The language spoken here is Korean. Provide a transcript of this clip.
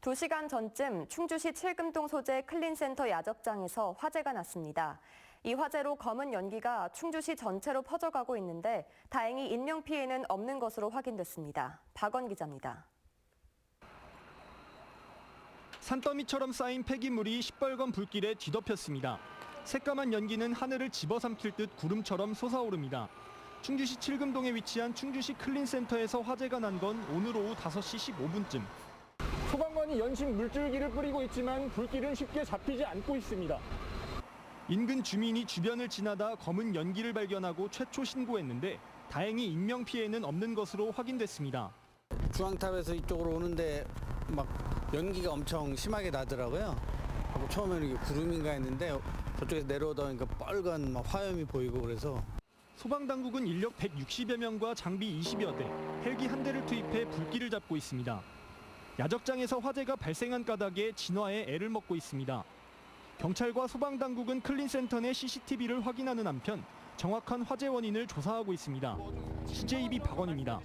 2시간 전쯤 충주시 칠금동 소재 클린센터 야적장에서 화재가 났습니다. 이 화재로 검은 연기가 충주시 전체로 퍼져가고 있는데 다행히 인명 피해는 없는 것으로 확인됐습니다. 박원 기자입니다. 산더미처럼 쌓인 폐기물이 시뻘건 불길에 뒤덮였습니다. 새까만 연기는 하늘을 집어삼킬 듯 구름처럼 솟아오릅니다. 충주시 칠금동에 위치한 충주시 클린센터에서 화재가 난 건 오늘 오후 5시 15분쯤. 소방관이 연신 물줄기를 뿌리고 있지만 불길은 쉽게 잡히지 않고 있습니다. 인근 주민이 주변을 지나다 검은 연기를 발견하고 최초 신고했는데 다행히 인명 피해는 없는 것으로 확인됐습니다. 중앙탑에서 이쪽으로 오는데 막 연기가 엄청 심하게 나더라고요. 처음에는 이게 구름인가 했는데 저쪽에서 내려오다 보니까 빨간 막 화염이 보이고 그래서 소방당국은 인력 160여 명과 장비 20여 대, 헬기 한 대를 투입해 불길을 잡고 있습니다. 야적장에서 화재가 발생한 까닭에 진화에 애를 먹고 있습니다. 경찰과 소방당국은 클린센터 내 CCTV를 확인하는 한편 정확한 화재 원인을 조사하고 있습니다. CJB 박원입니다.